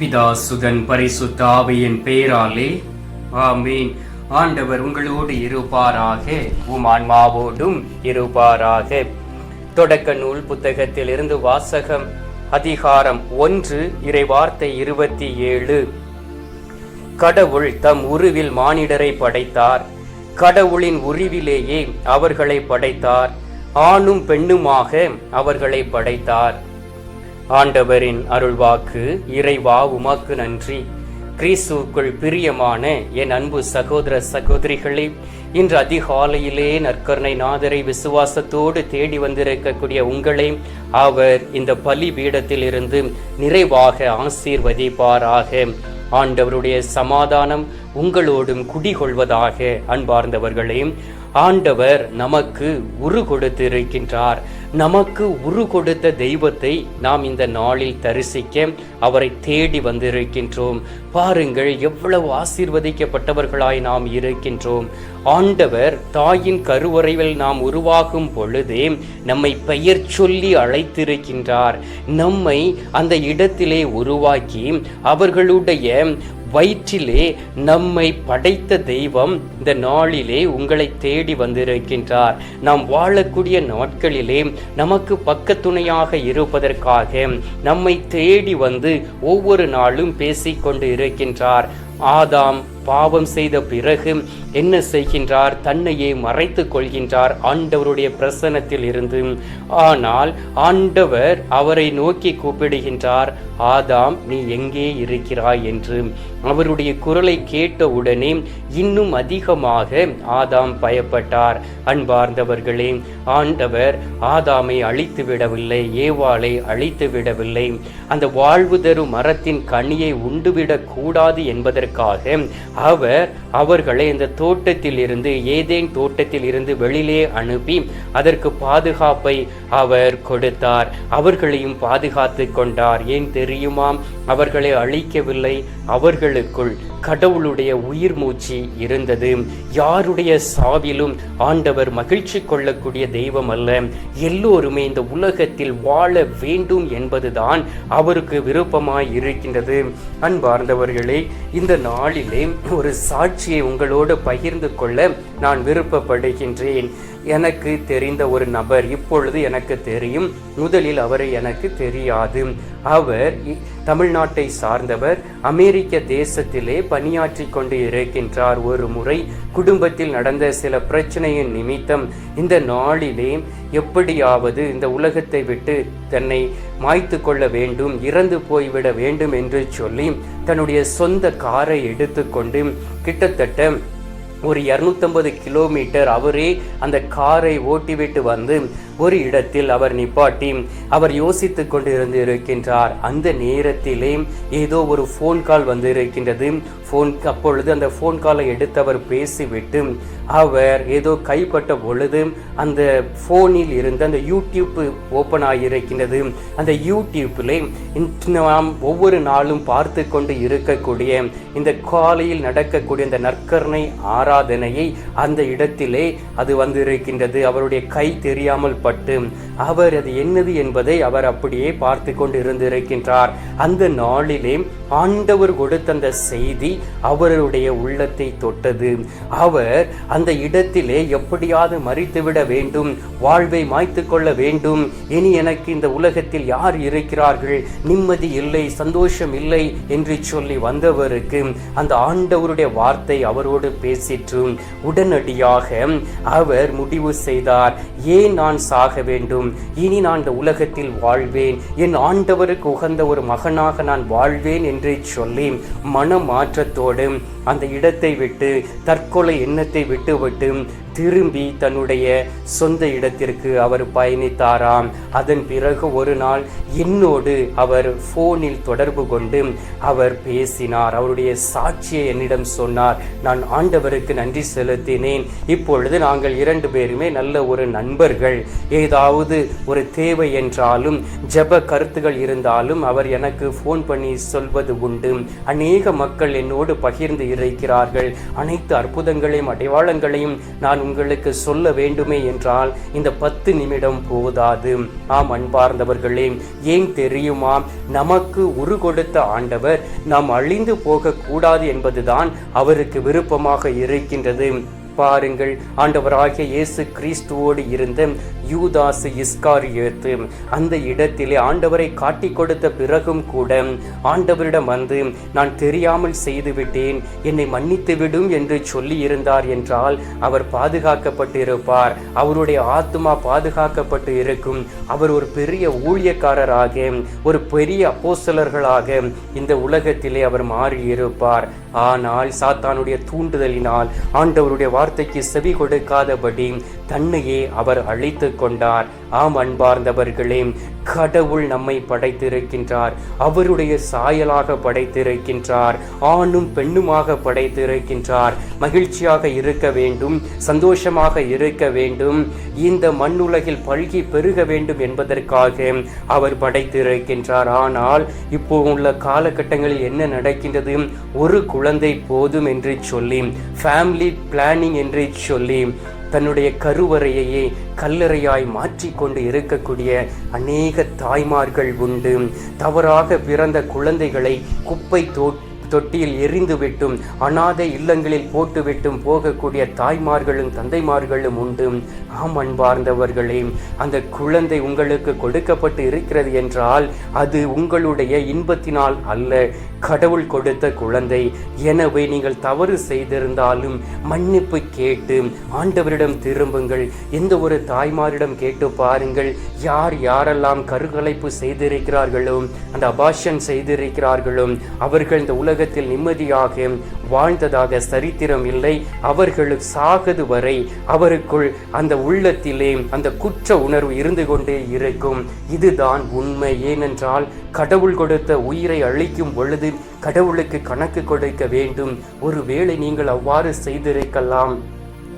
பிதா சுதன் பரிசுத்தாவியின் பெயராலே ஆமீன். ஆண்டவர் உங்களோடு இருப்பாராக. உம் ஆன்மாவோடும் இருப்பாராக. தொடக்க நூல் புத்தகத்திலிருந்து வாசகம் அதிகாரம் ஒன்று இறைவார்த்தை இருபத்தி ஏழு. கடவுள் தம் உருவில் மானிடரை படைத்தார். கடவுளின் உருவிலேயே அவர்களை படைத்தார். ஆணும் பெண்ணுமாக அவர்களை படைத்தார். ஆண்டவரின் அருள்வாக்கு இறைவா உமாக்கு நன்றி. கிறிஸ்துவுக்குள் பிரியமான என் அன்பு சகோதர சகோதரிகளே இன்று அதிகாலையிலே நற்கருணை நாதரை விசுவாசத்தோடு தேடி வந்திருக்கக்கூடிய உங்களை அவர் இந்த பலி பீடத்தில் இருந்து நிறைவாக ஆசீர்வதிப்பாராக. ஆண்டவருடைய சமாதானம் உங்களோடும் குடிகொள்வதாக அன்பார்ந்தவர்களையும் ஆண்டவர் நமக்கு உரு கொடுத்திருக்கின்றார். நமக்கு உரு கொடுத்த தெய்வத்தை நாம் இந்த நாளில் தரிசிக்க அவரை தேடி வந்திருக்கின்றோம். பாருங்கள் எவ்வளவு ஆசீர்வதிக்கப்பட்டவர்களாய் நாம் இருக்கின்றோம். ஆண்டவர் தாயின் கருவறைவில் நாம் உருவாகும் பொழுதே நம்மை பெயர் சொல்லி அழைத்திருக்கின்றார். நம்மை அந்த இடத்திலே உருவாக்கி அவர்களுடைய வயிற்றிலே நம்மை படைத்த தெய்வம் இந்த நாளிலே உங்களை தேடி வந்திருக்கின்றார். நாம் வாழக்கூடிய நாட்களிலே நமக்கு பக்கத்துணையாக இருப்பதற்காக நம்மை தேடி வந்து ஒவ்வொரு நாளும் பேசிக்கொண்டு இருக்கின்றார். ஆதாம் பாவம் செய்த பிறகு என்ன செய்கின்றார்? தன்னையே மறைத்து கொள்கின்றார் ஆண்டவருடைய பிரசனத்தில் இருந்து. ஆனால் ஆண்டவர் அவரை நோக்கி கூப்பிடுகின்றார் ஆதாம் நீ எங்கே இருக்கிறாய்? என்று. அவருடைய குரலை கேட்டவுடனே இன்னும் அதிகமாக ஆதாம் பயப்பட்டார். அன்பார்ந்தவர்களே ஆண்டவர் ஆதாமை அழித்து விடவில்லை ஏவாளை அழித்து விடவில்லை அந்த வாழ்வு தரும் மரத்தின் கனியை உண்டுவிடக் கூடாது என்பதற்காக அவர் அவர்களை இந்த தோட்டத்தில் இருந்து ஏதேன் தோட்டத்தில் இருந்து வெளியிலே அனுப்பி அதற்கு பாதுகாப்பை அவர் கொடுத்தார். அவர்களையும் பாதுகாத்து கொண்டார். ஏன் தெரியுமாம்? அவர்களை அழிக்கவில்லை. அவர்களுக்குள் கடவுளுடைய உயிர் மூச்சு இருந்தது. யாருடைய சாவிலும் ஆண்டவர் மகிழ்ச்சி கொள்ளக்கூடிய தெய்வம் அல்ல. எல்லோருமே இந்த உலகத்தில் வாழ வேண்டும் என்பதுதான் அவருக்கு விருப்பமாய் இருக்கின்றது அன்பார்ந்தவர்களே இந்த நாளிலே ஒரு சாட்சியை உங்களோடு பகிர்ந்து கொள்ள நான் விருப்பப்படுகின்றேன். எனக்கு தெரிந்த ஒரு நபர் இப்பொழுது எனக்கு தெரியும். முதலில் அவரை எனக்கு தெரியாது. அவர் தமிழ்நாட்டை சார்ந்தவர் அமெரிக்க தேசத்திலே பணியாற்றி கொண்டு இருக்கின்றார். ஒரு முறை குடும்பத்தில் நடந்த சில பிரச்சனையின் நிமித்தம் இந்த நாளிலே எப்படியாவது இந்த உலகத்தை விட்டு தன்னை மாய்த்து கொள்ள வேண்டும் இறந்து போய்விட வேண்டும் என்று சொல்லி தன்னுடைய சொந்த காரை எடுத்துக்கொண்டு கிட்டத்தட்ட ஒரு இரநூத்தம்பது கிலோமீட்டர் அவரே அந்த காரை ஓட்டிவிட்டு வந்து ஒரு இடத்தில் அவர் நிப்பாட்டி அவர் யோசித்து கொண்டிருந்து இருக்கின்றார் அந்த நேரத்திலே ஏதோ ஒரு ஃபோன் கால் வந்து இருக்கின்றது ஃபோன் அப்பொழுது அந்த ஃபோன் காலை எடுத்தவர் பேசிவிட்டு அவர் ஏதோ கைப்பட்ட பொழுது அந்த ஃபோனில் இருந்து அந்த யூடியூப் ஓப்பன் ஆகியிருக்கின்றது. அந்த யூடியூப்பில் நாம் ஒவ்வொரு நாளும் பார்த்து கொண்டு இருக்கக்கூடிய இந்த காலையில் நடக்கக்கூடிய இந்த நற்கரணை ஆராதனையை அந்த இடத்திலே அது வந்து இருக்கின்றது அவருடைய கை தெரியாமல் பட்டு அவர் அது என்னது என்பதை அவர் அப்படியே பார்த்து கொண்டு இருந்திருக்கின்றார் அந்த நாளிலே ஆண்டவர் கொடுத்த அந்த செய்தி அவருடைய உள்ளத்தை தொட்டது. அவர் அந்த இடத்திலே எப்படியாவது மறித்துவிட வேண்டும் வாழ்வை மாய்த்து கொள்ள வேண்டும். இனி எனக்கு இந்த உலகத்தில் யார் இருக்கிறார்கள்? நிம்மதி இல்லை சந்தோஷம் இல்லை என்று சொல்லி வந்தவருக்கு அந்த ஆண்டவருடைய வார்த்தை அவரோடு பேசிற்று. உடனடியாக அவர் முடிவு செய்தார் ஏன் நான் சாக வேண்டும். இனி நான் இந்த உலகத்தில் வாழ்வேன். என் ஆண்டவருக்கு உகந்த ஒரு மகனாக நான் வாழ்வேன் என்று சொல்லி மனமாற்றத்தோடு அந்த இடத்தை விட்டு தற்கொலை எண்ணத்தை விட்டுவிட்டு திரும்பி தன்னுடைய சொந்த இடத்திற்கு அவர் பயணித்தாராம். அதன் பிறகு ஒரு நாள் என்னோடு அவர் ஃபோனில் தொடர்பு கொண்டு அவர் பேசினார். அவருடைய சாட்சியை என்னிடம் சொன்னார். நான் ஆண்டவருக்கு நன்றி செலுத்தினேன். இப்பொழுது நாங்கள் இரண்டு பேருமே நல்ல ஒரு நண்பர்கள். ஏதாவது ஒரு தேவை என்றாலும் ஜெப கருத்துகள் இருந்தாலும் அவர் எனக்கு ஃபோன் பண்ணி சொல்வது உண்டு. அநேக மக்கள் என்னோடு பகிர்ந்து இருக்கிறார்கள். அனைத்து அற்புதங்களையும் அடைவாளங்களையும் நான் உங்களுக்கு சொல்ல வேண்டுமே என்றால் இந்த பத்து நிமிடம் போதாது. ஆம் அன்பார்ந்தவர்களே ஏன் தெரியுமா? நமக்கு உரு கொடுத்த ஆண்டவர் நாம் அழிந்து போகக்கூடாது என்பதுதான் அவருக்கு விருப்பமாக இருக்கின்றது. பாருங்கள். ஆண்டவராகிய இயேசு கிறிஸ்துவோடு இருந்த யூதாசு இஸ்காரியத்து அந்த இடத்திலே ஆண்டவரை காட்டி கொடுத்த பிறகும் கூட ஆண்டவரிடம் வந்து நான் தெரியாமல் செய்துவிட்டேன் என்னை மன்னித்து விடும் என்று சொல்லி இருந்தார் என்றால் அவர் பாதுகாக்கப்பட்டிருப்பார். அவருடைய ஆத்மா பாதுகாக்கப்பட்டு இருக்கும். அவர் ஒரு பெரிய ஊழியக்காரராக ஒரு பெரிய அப்போசலர்களாக இந்த உலகத்திலே அவர் மாறியிருப்பார். ஆனால் சாத்தானுடைய தூண்டுதலினால் ஆண்டவருடைய வார்த்தை வார்த்தைக்கு செவி கொடுக்காதபடி தன்னையே அவர் அழித்து கொண்டார். ஆம் அன்பார்ந்தவர்களே கடவுள் நம்மை படைத்திருக்கின்றார். அவருடைய சாயலாக படைத்திருக்கின்றார். ஆணும் பெண்ணுமாக படைத்திருக்கின்றார். மகிழ்ச்சியாக இருக்க வேண்டும் சந்தோஷமாக இருக்க வேண்டும் இந்த மண்ணுலகில் பல்கி பெருக வேண்டும் என்பதற்காக அவர் படைத்திருக்கின்றார். ஆனால் இப்போ உள்ள காலகட்டங்களில் என்ன நடக்கின்றது? ஒரு குழந்தை போதும் என்று சொல்லி ஃபேமிலி பிளானிங் என்று சொல்லி தன்னுடைய கருவறையையே கல்லறையாய் மாற்றிக்கொண்டு இருக்கக்கூடிய அநேக தாய்மார்கள் உண்டு. தவறாக பிறந்த குழந்தைகளை குப்பை தோட்டி தொட்டியில் எரிந்துவிட்டும் அனாதை இல்லங்களில் போட்டுவிட்டும் போகக்கூடிய தாய்மார்களும் தந்தைமார்களும் உண்டு. ஆம் அன்பார்ந்தவர்களே அந்த குழந்தை உங்களுக்கு கொடுக்கப்பட்டு இருக்கிறது என்றால் அது உங்களுடைய இன்பத்தினால் அல்ல. கடவுள் கொடுத்த குழந்தை. எனவே நீங்கள் தவறு செய்திருந்தாலும் மன்னிப்பு கேட்டு ஆண்டவரிடம் திரும்புங்கள். எந்த ஒரு தாய்மாரிடம் கேட்டு பாருங்கள். யார் யாரெல்லாம் கருகலைப்பு செய்திருக்கிறார்களோ அந்த அபாஷன் செய்திருக்கிறார்களோ அவர்கள் இந்த உலக உலகத்தில் நிம்மதியாக வாழ்ந்ததாக சரித்திரம் இல்லை. அவர்களுக்கு சாகது வரை அவருக்குள் அந்த உள்ளத்திலே அந்த குற்ற உணர்வு இருந்து கொண்டே இருக்கும். இதுதான் உண்மை. ஏனென்றால் கடவுள் கொடுத்த உயிரை அழிக்கும் பொழுது கடவுளுக்கு கணக்கு கொடுக்க வேண்டும். ஒருவேளை நீங்கள் அவ்வாறு செய்திருக்கலாம்.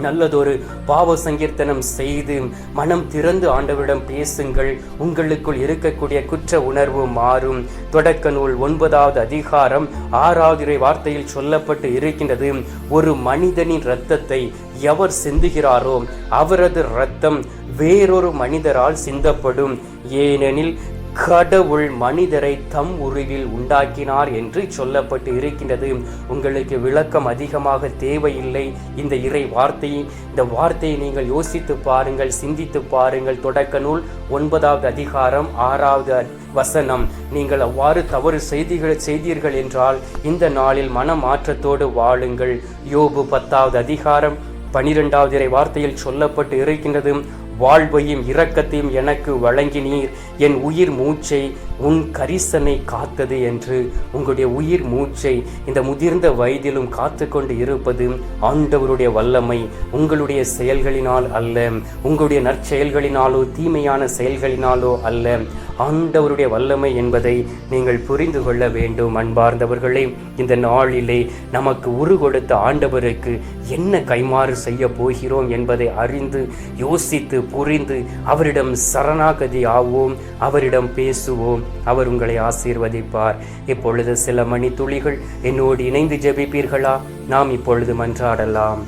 நல்லதொரு பாவ சங்கீர்த்தனம் செய்து மனம் திறந்து ஆண்டவரிடம் பேசுங்கள். உங்களுக்குள் இருக்கக்கூடிய குற்ற உணர்வு மாறும். தொடக்க நூல் ஒன்பதாவது அதிகாரம் ஆறாவது இறை வார்த்தையில் சொல்லப்பட்டு இருக்கின்றது ஒரு மனிதனின் இரத்தத்தை எவர் சிந்துகிறாரோ அவரது இரத்தம் வேறொரு மனிதரால் சிந்தப்படும். ஏனெனில் கடவுள் மனிதரை தம் உருவில் உண்டாக்கினார் என்று சொல்லப்பட்டு இருக்கின்றது. உங்களுக்கு விளக்கம் அதிகமாக தேவையில்லை. இந்த இறை வார்த்தையை இந்த வார்த்தையை நீங்கள் யோசித்து பாருங்கள் சிந்தித்து பாருங்கள். தொடக்க நூல் ஒன்பதாவது அதிகாரம் ஆறாவது வசனம். நீங்கள் அவ்வாறு தவறு செய்திகள் செய்தீர்கள் என்றால் இந்த நாளில் மன மாற்றத்தோடு வாழுங்கள். யோபு பத்தாவது அதிகாரம் பனிரெண்டாவது இறை வார்த்தையில் சொல்லப்பட்டு இருக்கின்றது. வாழ்வையும் இரக்கத்தையும் எனக்கு வழங்கினீர். என் உயிர் மூச்சை உன் கரிசனை காத்தது என்று உங்களுடைய உயிர் மூச்சை இந்த முதிர்ந்த வயதிலும் காத்து கொண்டு இருப்பது ஆண்டவருடைய வல்லமை. உங்களுடைய செயல்களினால் அல்ல உங்களுடைய நற்செயல்களினாலோ தீமையான செயல்களினாலோ அல்ல. ஆண்டவருடைய வல்லமை என்பதை நீங்கள் புரிந்து கொள்ள வேண்டும் அன்பார்ந்தவர்களே. இந்த நாளிலே நமக்கு உரு கொடுத்த ஆண்டவருக்கு என்ன கைமாறு செய்ய போகிறோம் என்பதை அறிந்து யோசித்து புரிந்து அவரிடம் சரணாகதி ஆவோம் அவரிடம் பேசுவோம். அவர் உங்களை ஆசீர்வதிப்பார். இப்பொழுது சில மணி துளிகள் என்னோடு இணைந்து ஜெபிப்பீர்களா? நாம் இப்பொழுது மன்றாடலாம்.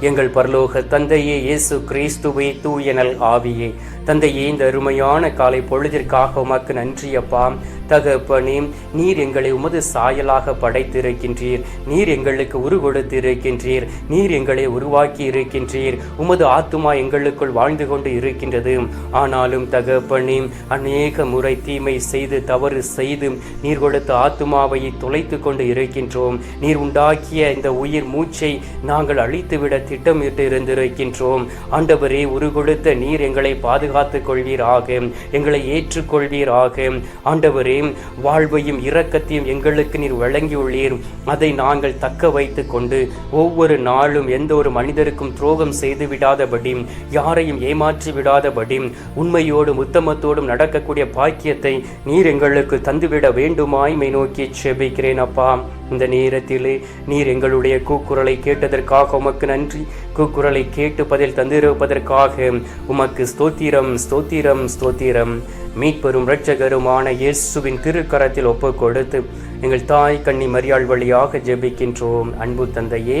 எங்கள் பரலோக தந்தையே இயேசு கிறிஸ்துவே தூயனல் ஆவியே. தந்தையே இந்த அருமையான காலை பொழுதிற்காக உமக்கு நன்றி அப்பா. தகப்பனே நீர் எங்களை உமது சாயலாக படைத்திருக்கின்றீர். நீர் எங்களுக்கு உரு கொடுத்திருக்கின்றீர். நீர் எங்களை உருவாக்கி இருக்கின்றீர். உமது ஆத்துமா எங்களுக்குள் வாழ்ந்து கொண்டு இருக்கின்றது. ஆனாலும் தகப்பனே அநேக முறை தீமை செய்து தவறு செய்து நீர் கொடுத்த ஆத்துமாவை துளைத்து கொண்டு இருக்கின்றோம். நீர் உண்டாக்கிய இந்த உயிர் மூச்சை நாங்கள் அழித்துவிட திட்டமிட்டு இருந்திருக்கின்றோம் ஆண்டவரே உரு கொடுத்த நீர் எங்களை பாதுகாத்துக் கொள்வீராக எங்களை ஏற்றுக்கொள்வீராக. ஆண்டவரே வாழ்வையும் இரக்கத்தையும் எங்களுக்கு நீர் வழங்கியுள்ளீர். அதை நாங்கள் தக்க வைத்து கொண்டு ஒவ்வொரு நாளும் எந்த ஒரு மனிதருக்கும் துரோகம் செய்து விடாதபடி யாரையும் ஏமாற்றி விடாதபடி உண்மையோடும் உத்தமத்தோடும் நடக்கக்கூடிய பாக்கியத்தை நீர் எங்களுக்கு தந்துவிட வேண்டுமாய்மை நோக்கி செபிக்கிறேன் அப்பா. இந்த நேரத்திலே நீர் எங்களுடைய கூக்குரலை கேட்டதற்காக உமக்கு நன்றி. கூக்குரலை கேட்டு பதில் தந்திருப்பதற்காக உமக்கு ஸ்தோத்திரம் ஸ்தோத்திரம் ஸ்தோத்திரம். மீட்பெரும் இரட்சகருமான இயேசுவின் திருக்கரத்தில் ஒப்பு கொடுத்து எங்கள் தாய் கண்ணி மரியாள் வழியாக ஜெபிக்கின்றோம். அன்பு தந்தையே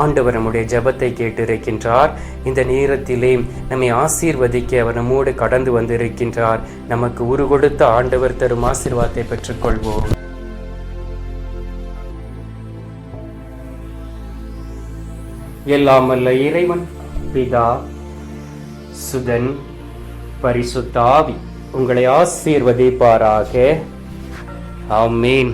ஆண்டவர் நம்முடைய ஜபத்தை கேட்டிருக்கின்றார். இந்த நேரத்திலே நம்மை ஆசீர்வதிக்க அவர் நம்மோடு கடந்து வந்திருக்கின்றார். நமக்கு உரு கொடுத்த ஆண்டவர் தரும் ஆசீர்வாதத்தை பெற்றுக்கொள்வோம். எல்லாம் அல்ல இறைவன் பிதா சுதன் பரிசுத்தாவி உங்களை ஆசீர்வதிப்பாராக. ஆமீன்.